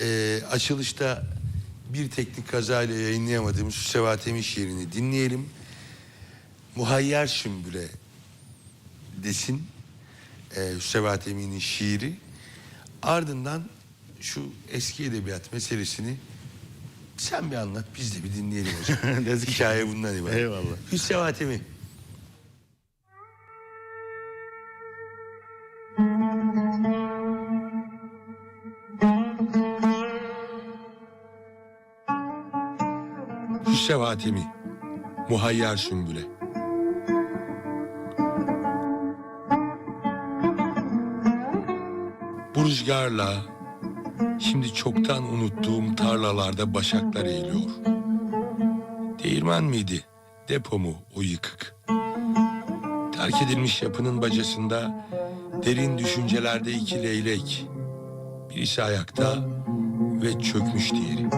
e, açılışta bir teknik kazayla yayınlayamadığımız Süsevat Emin şiirini dinleyelim. Muhayyer Sümbüle desin e, Süsevat Emin'in şiiri. Ardından şu eski edebiyat meselesini sen bir anlat biz de bir dinleyelim hocam. Hikaye bundan ibaret. Eyvallah. Hüsevat Emin. Hüsevat Emin. Muhayyer Sümbüle. Bu rüzgarla şimdi çoktan unuttuğum tarlalarda başaklar eğiliyor. Değirmen miydi? Depo mu o yıkık? Terk edilmiş yapının bacasında derin düşüncelerde iki leylek. Birisi ayakta ve çökmüş diğeri.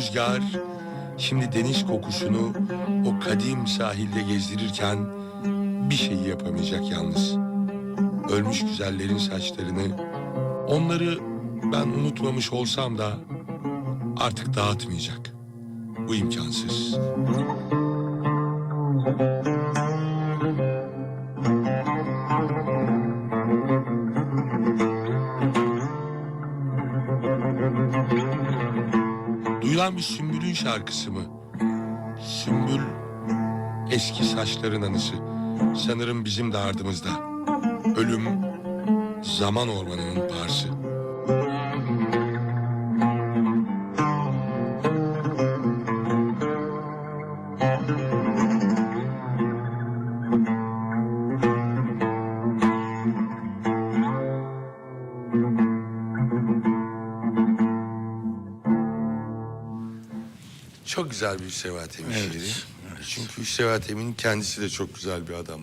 Rüzgar şimdi deniz kokusunu o kadim sahilde gezdirirken bir şey yapamayacak yalnız. Ölmüş güzellerin saçlarını, onları ben unutmamış olsam da artık dağıtmayacak. Bu imkansız. Duyulan bir sümbülün şarkısı mı? Sümbül eski saçların anısı. Sanırım bizim de ardımızda. Ölüm zaman ormanının parsı. Çok güzel bir Sevat Emin şiiri. Çünkü Sevat Emin kendisi de çok güzel bir adam.